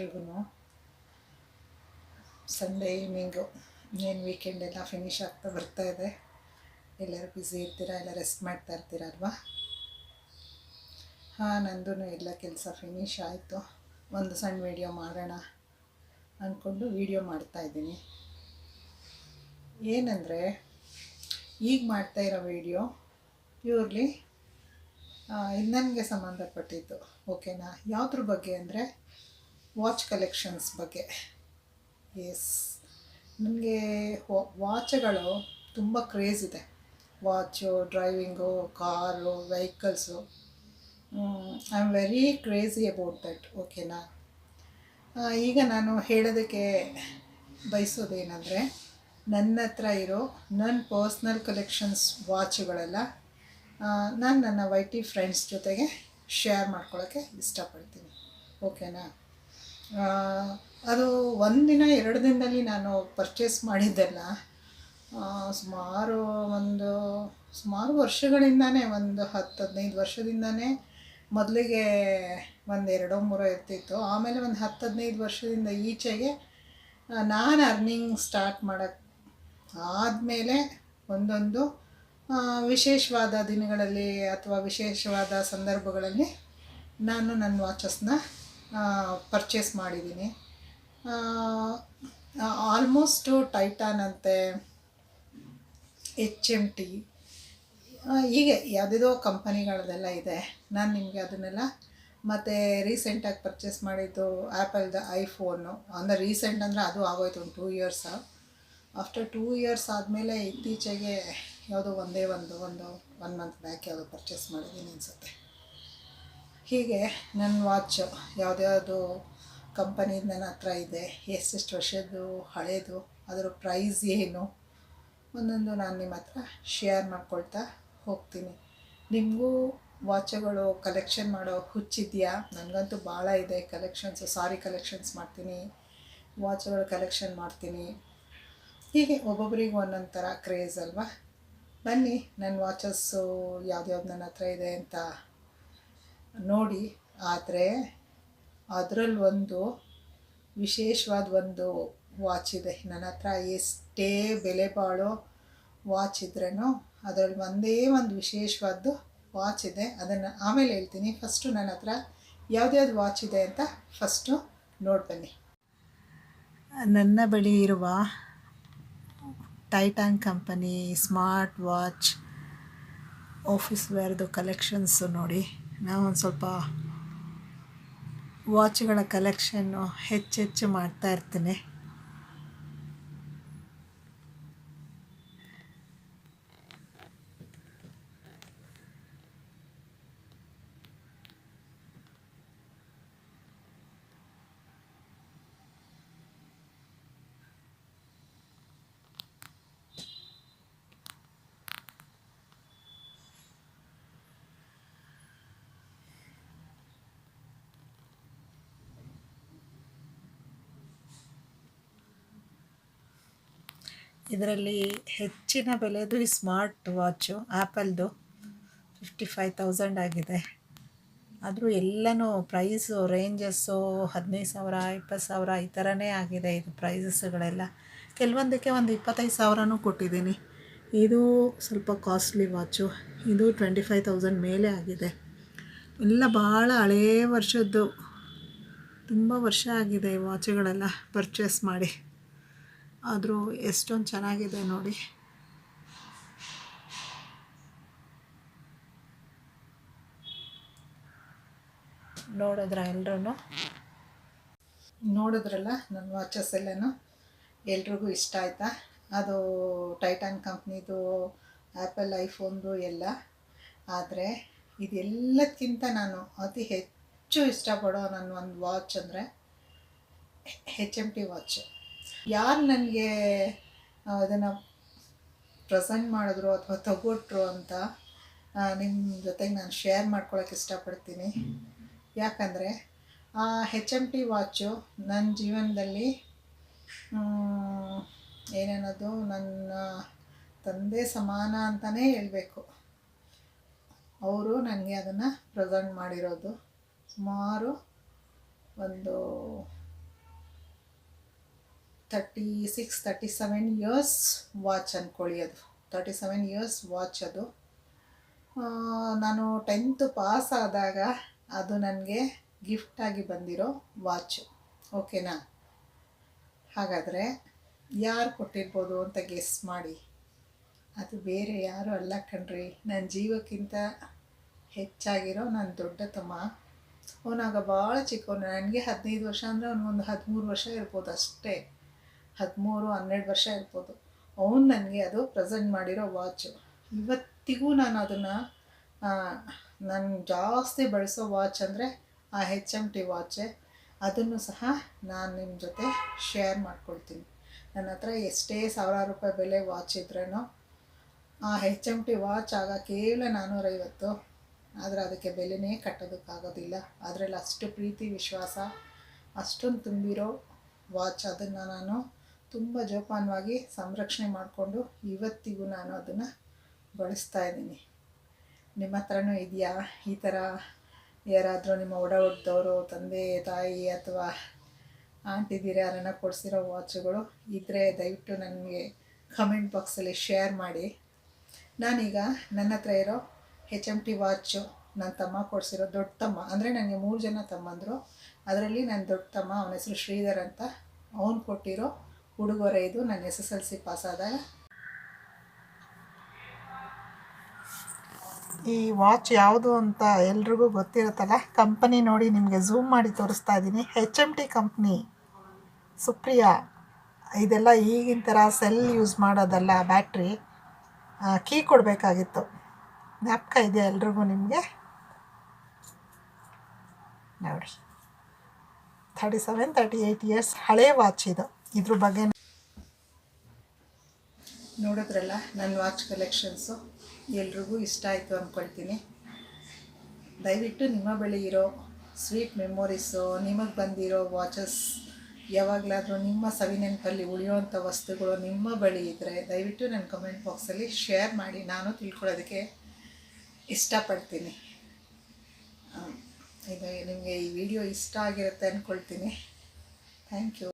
ಎಲ್ರಿಗೂ Sunday evening ಇನ್ನೇನು weekend ಎಲ್ಲ ಫಿನಿಶ್ ಆಗ್ತಾ ಬರ್ತಾ ಇದೆ. ಎಲ್ಲರೂ ಬ್ಯುಸಿ ಇರ್ತೀರಾ? ಎಲ್ಲ ರೆಸ್ಟ್ ಮಾಡ್ತಾ ಇರ್ತೀರಲ್ವಾ ಹಾಂ ನಂದು ಎಲ್ಲ ಕೆಲಸ ಫಿನಿಶ್ ಆಯಿತು. ಒಂದು ಸಣ್ಣ ವೀಡಿಯೋ ಮಾಡೋಣ ಅಂದ್ಕೊಂಡು ವೀಡಿಯೋ ಮಾಡ್ತಾಯಿದ್ದೀನಿ ಏನಂದರೆ, ಈಗ ಮಾಡ್ತಾ ಇರೋ ವೀಡಿಯೋ ಪ್ಯೂರ್ಲಿ ಇದು ನನಗೆ ಸಂಬಂಧಪಟ್ಟಿದ್ದು ಓಕೆನಾ ಯಾವುದ್ರ ಬಗ್ಗೆ ಅಂದರೆ ವಾಚ್ ಕಲೆಕ್ಷನ್ಸ್ ಬಗ್ಗೆ. ಎಸ್ ನನಗೆ ವಾಚ್ಗಳು ತುಂಬ ಕ್ರೇಜ್ ಇದೆ. Watch driving car vehicles I am very crazy about that ಓಕೆನಾ ಈಗ ನಾನು ಹೇಳೋದಕ್ಕೆ ಬಯಸೋದೇನೆಂದರೆ, ನನ್ನ ಹತ್ರ ಇರೋ ನನ್ನ ಪರ್ಸ್ನಲ್ ಕಲೆಕ್ಷನ್ಸ್ ವಾಚುಗಳೆಲ್ಲ ನಾನು ನನ್ನ ವೈ ಟಿ ಫ್ರೆಂಡ್ಸ್ ಜೊತೆಗೆ ಶೇರ್ ಮಾಡ್ಕೊಳ್ಳೋಕ್ಕೆ ಇಷ್ಟಪಡ್ತೀನಿ ಓಕೆನಾ ಅದು ಒಂದಿನ ಎರಡು ದಿನದಲ್ಲಿ ನಾನು ಪರ್ಚೇಸ್ ಮಾಡಿದ್ದೆಲ್ಲ. ಸುಮಾರು ಒಂದು, ಸುಮಾರು ವರ್ಷಗಳಿಂದಾನೇ, ಒಂದು ಹತ್ತು ಹದಿನೈದು ವರ್ಷದಿಂದನೇ ಮೊದಲಿಗೆ ಒಂದು ಎರಡೋ ಮೂರೋ ಇರ್ತಿತ್ತು. ಆಮೇಲೆ ಒಂದು ಹತ್ತು ಹದಿನೈದು ವರ್ಷದಿಂದ ಈಚೆಗೆ ನಾನು ಅರ್ನಿಂಗ್ ಸ್ಟಾರ್ಟ್ ಮಾಡೋಕ್ಕೆ ಆದಮೇಲೆ ಒಂದೊಂದು ವಿಶೇಷವಾದ ದಿನಗಳಲ್ಲಿ ಅಥವಾ ವಿಶೇಷವಾದ ಸಂದರ್ಭಗಳಲ್ಲಿ ನಾನು ನನ್ನ ವಾಚಸ್ನ ಪರ್ಚೇಸ್ ಮಾಡಿದ್ದೀನಿ ಆಲ್ಮೋಸ್ಟು ಟೈಟಾನ್ ಅಂತೆ ಎಚ್ ಎಂ ಟಿ ಹೀಗೆ ಯಾವುದೇದೋ ಕಂಪನಿಗಳದೆಲ್ಲ ಇದೆ. ನಾನು ನಿಮಗೆ ಅದನ್ನೆಲ್ಲ ಮತ್ತು ರೀಸೆಂಟಾಗಿ ಪರ್ಚೇಸ್ ಮಾಡಿದ್ದು ಆ್ಯಪಲ್ದ ಐಫೋನು ಅಂದರೆ ರೀಸೆಂಟ್ ಅಂದರೆ ಅದು ಆಗೋಯ್ತು ಒಂದು two years after two years ಆದಮೇಲೆ ಇತ್ತೀಚೆಗೆ ಯಾವುದೋ ಒಂದೇ ಒಂದು ಒಂದು ಒನ್ ಮಂತ್ ಬ್ಯಾಕ್ ಯಾವುದೋ ಪರ್ಚೇಸ್ ಮಾಡಿದ್ದೀನಿ ಅನಿಸುತ್ತೆ. ಹೀಗೆ ನನ್ನ ವಾಚ್ ಯಾವುದ್ಯಾವುದು ಕಂಪನಿದು ನನ್ನ ಹತ್ರ ಇದೆ. ಎಷ್ಟೆಷ್ಟು ವರ್ಷದ್ದು, ಹಳೇದು, ಅದರ ಪ್ರೈಸ್ ಏನು? ಒಂದೊಂದು ನಾನು ನಿಮ್ಮ ಹತ್ರ ಶೇರ್ ಮಾಡ್ಕೊಳ್ತಾ ಹೋಗ್ತೀನಿ. ನಿಮಗೂ ವಾಚ್ಗಳು ಕಲೆಕ್ಷನ್ ಮಾಡೋ ಹುಚ್ಚಿದೆಯಾ ನನಗಂತೂ ಭಾಳ ಇದೆ ಕಲೆಕ್ಷನ್ಸು ಸಾರಿ ಕಲೆಕ್ಷನ್ಸ್ ಮಾಡ್ತೀನಿ. ವಾಚ್ಗಳು ಕಲೆಕ್ಷನ್ ಮಾಡ್ತೀನಿ. ಹೀಗೆ ಒಬ್ಬೊಬ್ಬರಿಗೂ ಒಂದೊಂದು ಥರ ಕ್ರೇಜ್ ಅಲ್ವಾ? ಬನ್ನಿ ನನ್ನ ವಾಚಸ್ಸು ಯಾವ್ದು ನನ್ನ ಹತ್ರ ಇದೆ ಅಂತ ನೋಡಿ, ಆದರೆ ಅದರಲ್ಲಿ ಒಂದು ವಿಶೇಷವಾದ ಒಂದು ವಾಚ್ ಇದೆ. ನನ್ನ ಹತ್ರ ಎಷ್ಟೇ ಬೆಲೆ ಬಾಳೋ ವಾಚ್ ಇದ್ರೂ ಅದರಲ್ಲಿ ಒಂದೇ ಒಂದು ವಿಶೇಷವಾದ್ದು ವಾಚ್ ಇದೆ. ಅದನ್ನು ಆಮೇಲೆ ಹೇಳ್ತೀನಿ. ಫಸ್ಟು ನನ್ನ ಹತ್ರ ಯಾವ್ದ್ಯಾವ್ದು ವಾಚ್ ಇದೆ ಅಂತ ಫಸ್ಟು ನೋಡಿ ಬನ್ನಿ. ನನ್ನ ಬಳಿ ಇರುವ Titan company smart watch office ವೇರ್ದು collections ನೋಡಿ. ನಾವು ಒಂದು ಸ್ವಲ್ಪ ವಾಚ್ಗಳ ಕಲೆಕ್ಷನ್ನು ಹೆಚ್ಚೆಚ್ಚು ಮಾಡ್ತಾ ಇರ್ತೀನಿ. ಇದರಲ್ಲಿ ಹೆಚ್ಚಿನ ಬೆಲೆದು ಈ ಸ್ಮಾರ್ಟ್ ವಾಚು ಆ್ಯಪಲ್ದು ಫಿಫ್ಟಿ ಫೈವ್ ತೌಸಂಡ್ ಆಗಿದೆ. ಆದರೂ ಎಲ್ಲನೂ ಪ್ರೈಸು, ರೇಂಜಸ್ಸು ಹದಿನೈದು ಸಾವಿರ, ಇಪ್ಪತ್ತು ಸಾವಿರ ಈ ಥರನೇ ಆಗಿದೆ ಇದು ಪ್ರೈಸಸ್ಗಳೆಲ್ಲ ಕೆಲವೊಂದಕ್ಕೆ ಒಂದು ಇಪ್ಪತ್ತೈದು ಸಾವಿರನೂ ಕೊಟ್ಟಿದ್ದೀನಿ. ಇದು ಸ್ವಲ್ಪ ಕಾಸ್ಟ್ಲಿ ವಾಚು. ಇದು ಟ್ವೆಂಟಿ ಫೈವ್ ತೌಸಂಡ್ ಮೇಲೆ ಆಗಿದೆ. ಎಲ್ಲ ಭಾಳ ಹಳೇ ವರ್ಷದ್ದು. ತುಂಬ ವರ್ಷ ಆಗಿದೆ ಈ ವಾಚುಗಳೆಲ್ಲ ಪರ್ಚೇಸ್ ಮಾಡಿ. ಆದರೂ ಎಷ್ಟೊಂದು ಚೆನ್ನಾಗಿದೆ ನೋಡಿ. ನೋಡಿದ್ರ ಎಲ್ಲರೂ ನೋಡಿದ್ರಲ್ಲ ನನ್ನ ವಾಚಸ್ ಎಲ್ಲನೂ? ಎಲ್ರಿಗೂ ಇಷ್ಟ ಆಯ್ತಾ? ಅದು ಟೈಟಾನ್ ಕಂಪ್ನಿದು ಆ್ಯಪಲ್ ಐಫೋನ್ದು ಎಲ್ಲ. ಆದರೆ ಇದೆಲ್ಲದಕ್ಕಿಂತ ನಾನು ಅತಿ ಹೆಚ್ಚು ಇಷ್ಟಪಡೋ ನನ್ನ ಒಂದು ವಾಚ್ ಅಂದರೆ ಹೆಚ್ ಎಂ ಟಿ ವಾಚ್ ಯಾರು ನನಗೆ ಅದನ್ನು ಪ್ರೆಸೆಂಟ್ ಮಾಡಿದ್ರು ಅಥವಾ ತಗೊಟ್ರು ಅಂತ ನಿಮ್ಮ ಜೊತೆಗೆ ನಾನು ಶೇರ್ ಮಾಡ್ಕೊಳಕ್ಕೆ ಇಷ್ಟಪಡ್ತೀನಿ. ಯಾಕಂದರೆ, ಆ ಹೆಚ್ ಎಂ ಟಿ ವಾಚು ನನ್ನ ಜೀವನದಲ್ಲಿ ಏನನ್ನೋದು ನನ್ನ ತಂದೆ ಸಮಾನ ಅಂತಲೇ ಹೇಳಬೇಕು. ಅವರು ನನಗೆ ಅದನ್ನು ಪ್ರೆಸೆಂಟ್ ಮಾಡಿರೋದು. ಸುಮಾರು ಒಂದು thirty six thirty seven years watch ಅಂದ್ಕೊಳ್ಳಿ ಅದು. ತರ್ಟಿ ಸೆವೆನ್ ಇಯರ್ಸ್ ವಾಚ್ ಅದು ನಾನು ಟೆಂತ್ ಪಾಸ್ ಆದಾಗ ಅದು ನನಗೆ ಗಿಫ್ಟಾಗಿ ಬಂದಿರೋ ವಾಚು ಓಕೆನಾ ಹಾಗಾದರೆ ಯಾರು ಕೊಟ್ಟಿರ್ಬೋದು ಅಂತ ಗೆಸ್ ಮಾಡಿ. ಅದು ಬೇರೆ ಯಾರು ಅಲ್ಲ ಕಣ್ರಿ. ನನ್ನ ಜೀವಕ್ಕಿಂತ ಹೆಚ್ಚಾಗಿರೋ ನನ್ನ ದೊಡ್ಡ ತಮ್ಮ. ಅವನಾಗ ಭಾಳ ಚಿಕ್ಕವನು. ನನಗೆ ಹದಿನೈದು ವರ್ಷ ಅಂದರೆ ಅವನಿಗೊಂದು ಹದಿಮೂರು ವರ್ಷ ಇರ್ಬೋದು ಅಷ್ಟೇ. ಹದಿಮೂರು, ಹನ್ನೆರಡು ವರ್ಷ ಇರ್ಬೋದು. ಅವನು ನನಗೆ ಅದು ಪ್ರೆಸೆಂಟ್ ಮಾಡಿರೋ ವಾಚು ಇವತ್ತಿಗೂ ನಾನು ಅದನ್ನು ನಾನು ಜಾಸ್ತಿ ಬಳಸೋ ವಾಚ್ ಅಂದರೆ ಆ ಹೆಚ್ ಎಂ ಟಿ ವಾಚೆ ಅದನ್ನು ಸಹ ನಾನು ನಿಮ್ಮ ಜೊತೆ ಶೇರ್ ಮಾಡ್ಕೊಳ್ತೀನಿ. ನನ್ನ ಹತ್ರ ಎಷ್ಟೇ ಸಾವಿರಾರು ರೂಪಾಯಿ ಬೆಲೆ ವಾಚ್ ಇದ್ರೂ ಆ ಹೆಚ್ ಎಂ ಟಿ ವಾಚ್ ಆಗ ಕೇವಲ ನಾನ್ನೂರೈವತ್ತು ಆದರೆ ಅದಕ್ಕೆ ಬೆಲೆನೇ ಕಟ್ಟೋದಕ್ಕಾಗೋದಿಲ್ಲ. ಅದರಲ್ಲಿ ಅಷ್ಟು ಪ್ರೀತಿ, ವಿಶ್ವಾಸ, ಅಷ್ಟೊಂದು ತುಂಬಿರೋ ವಾಚ್ ಅದನ್ನು ನಾನು ತುಂಬ ಜೋಪಾನವಾಗಿ ಸಂರಕ್ಷಣೆ ಮಾಡಿಕೊಂಡು ಇವತ್ತಿಗೂ ನಾನು ಅದನ್ನು ಬಳಸ್ತಾ ಇದ್ದೀನಿ. ನಿಮ್ಮ ಹತ್ರನೂ ಇದೆಯಾ? ಈ ಥರ ಯಾರಾದರೂ ನಿಮ್ಮ ಒಡ ಹುಟ್ಟಿದವರು ತಂದೆ, ತಾಯಿ ಅಥವಾ ಆಂಟಿದಿರ ಯಾರನ್ನ ಕೊಡಿಸಿರೋ ವಾಚುಗಳು ಇದ್ದರೆ ದಯವಿಟ್ಟು ನನಗೆ ಕಮೆಂಟ್ ಬಾಕ್ಸಲ್ಲಿ ಶೇರ್ ಮಾಡಿ. ನಾನೀಗ ನನ್ನ ಹತ್ರ ಇರೋ ಹೆಚ್ ಎಂ ಟಿ ವಾಚು ನನ್ನ ತಮ್ಮ ಕೊಡಿಸಿರೋ ದೊಡ್ಡ ತಮ್ಮ, ಅಂದರೆ ನನಗೆ ಮೂರು ಜನ ತಮ್ಮಂದರು. ಅದರಲ್ಲಿ ನನ್ನ ದೊಡ್ಡ ತಮ್ಮ, ಅವನ ಹೆಸರು ಶ್ರೀಧರ್ ಅಂತ. ಅವನು ಕೊಟ್ಟಿರೋ ಉಡುಗೊರೆ ಇದು ನಾನು S S L C pass ಆದಾಗ ಈ ವಾಚ್ ಯಾವುದು ಅಂತ ಎಲ್ರಿಗೂ ಗೊತ್ತಿರುತ್ತಲ್ಲ? ಕಂಪನಿ ನೋಡಿ ನಿಮಗೆ ಝೂಮ್ ಮಾಡಿ ತೋರಿಸ್ತಾ ಇದ್ದೀನಿ. H M T company Supriya, ಇದೆಲ್ಲ ಈಗಿನ ಥರ ಸೆಲ್ ಯೂಸ್ ಮಾಡೋದಲ್ಲ ಬ್ಯಾಟ್ರಿ ಕೀ ಕೊಡಬೇಕಾಗಿತ್ತು. ಜ್ಞಾಪಕ ಇದೆ ಎಲ್ರಿಗೂ ನಿಮಗೆ? ನೋಡಿ. Thirty seven thirty eight years ಹಳೇ ವಾಚ್ ಇದು. ಇದ್ರ ಬಗ್ಗೆ ನೋಡಿದ್ರಲ್ಲ, ನನ್ನ ವಾಚ್ ಕಲೆಕ್ಷನ್ಸು ಎಲ್ರಿಗೂ ಇಷ್ಟ ಆಯಿತು ಅಂದ್ಕೊಳ್ತೀನಿ ದಯವಿಟ್ಟು ನಿಮ್ಮ ಬಳಿ ಇರೋ ಸ್ವೀಟ್ ಮೆಮೊರೀಸು ನಿಮಗೆ ಬಂದಿರೋ ವಾಚಸ್ ಯಾವಾಗಲಾದರೂ ನಿಮ್ಮ ಸವಿನೆನಪಲ್ಲಿ ಉಳಿಯೋವಂಥ ವಸ್ತುಗಳು ನಿಮ್ಮ ಬಳಿ ಇದ್ದರೆ ದಯವಿಟ್ಟು ನನ್ನ ಕಮೆಂಟ್ ಬಾಕ್ಸಲ್ಲಿ ಶೇರ್ ಮಾಡಿ, ನಾನು ತಿಳ್ಕೊಳ್ಳೋದಕ್ಕೆ ಇಷ್ಟಪಡ್ತೀನಿ. ಇದು, ನಿಮಗೆ ಈ ವಿಡಿಯೋ ಇಷ್ಟ ಆಗಿರುತ್ತೆ ಅಂದ್ಕೊಳ್ತೀನಿ ಥ್ಯಾಂಕ್ ಯು